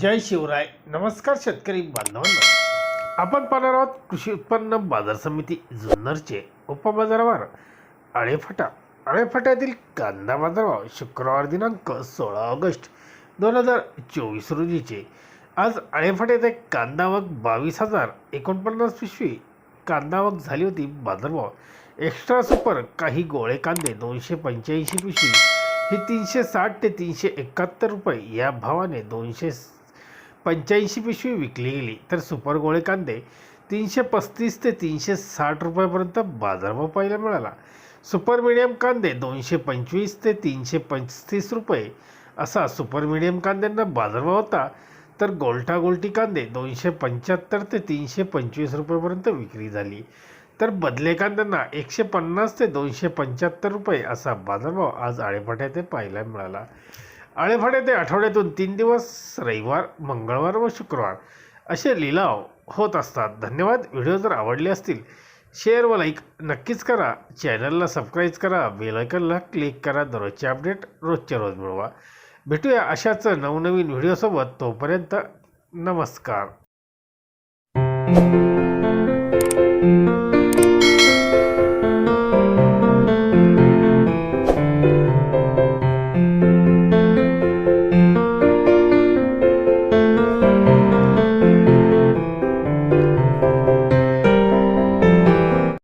जय शिवराय. नमस्कार शेतकरी बांधवांना. आपण पाहणार आहोत कृषी उत्पन्न बाजार समिती जुन्नरचे उपबाजारावर आळेफाटा. आळेफाट्यातील कांदा बाजारभाव शुक्रवार दिनांक सोळा ऑगस्ट दोन हजार चोवीस रोजीचे. आज आळेफाट्यात एक कांदा आवक बावीस हजार एकोणपन्नास पिशवी कांदावक झाली होती बाजारभाव. एक्स्ट्रा सुपर काही गोळे कांदे दोनशे पंच्याऐंशी पिशवी. ही तीनशे साठ ते तीनशे एकाहत्तर रुपये या भावाने दोनशे पंच्याऐंशी पिशवी विकली गेली. तर सुपर गोळे कांदे तीनशे पस्तीस ते तीनशे साठ रुपयापर्यंत बाजारभाव पाहायला मिळाला. सुपर मिडियम कांदे दोनशे पंचवीस ते तीनशे पस्तीस रुपये असा सुपर मिडियम कांद्यांना बाजारभाव होता. तर गोलटा गोलटी कांदे दोनशे पंच्याहत्तर ते तीनशे पंचवीस रुपयेपर्यंत विक्री झाली. तर बदले कांद्यांना एकशे पन्नास ते दोनशे पंच्याहत्तर रुपये असा बाजारभाव आज आळेफाट्या ते पाहायला मिळाला. आळेफाट्या ते आठवड्यातून तीन दिवस रविवार मंगळवार व शुक्रवार असे लिलाव होत असतात. धन्यवाद. व्हिडिओ जर आवडले असतील शेअर व लाईक नक्कीच करा. चॅनलला सबस्क्राईब करा. बेलायकनला क्लिक करा. दररोजचे अपडेट रोजच्या रोज मिळवा. भेटूया अशाच नवनवीन व्हिडिओसोबत. तोपर्यंत नमस्कार.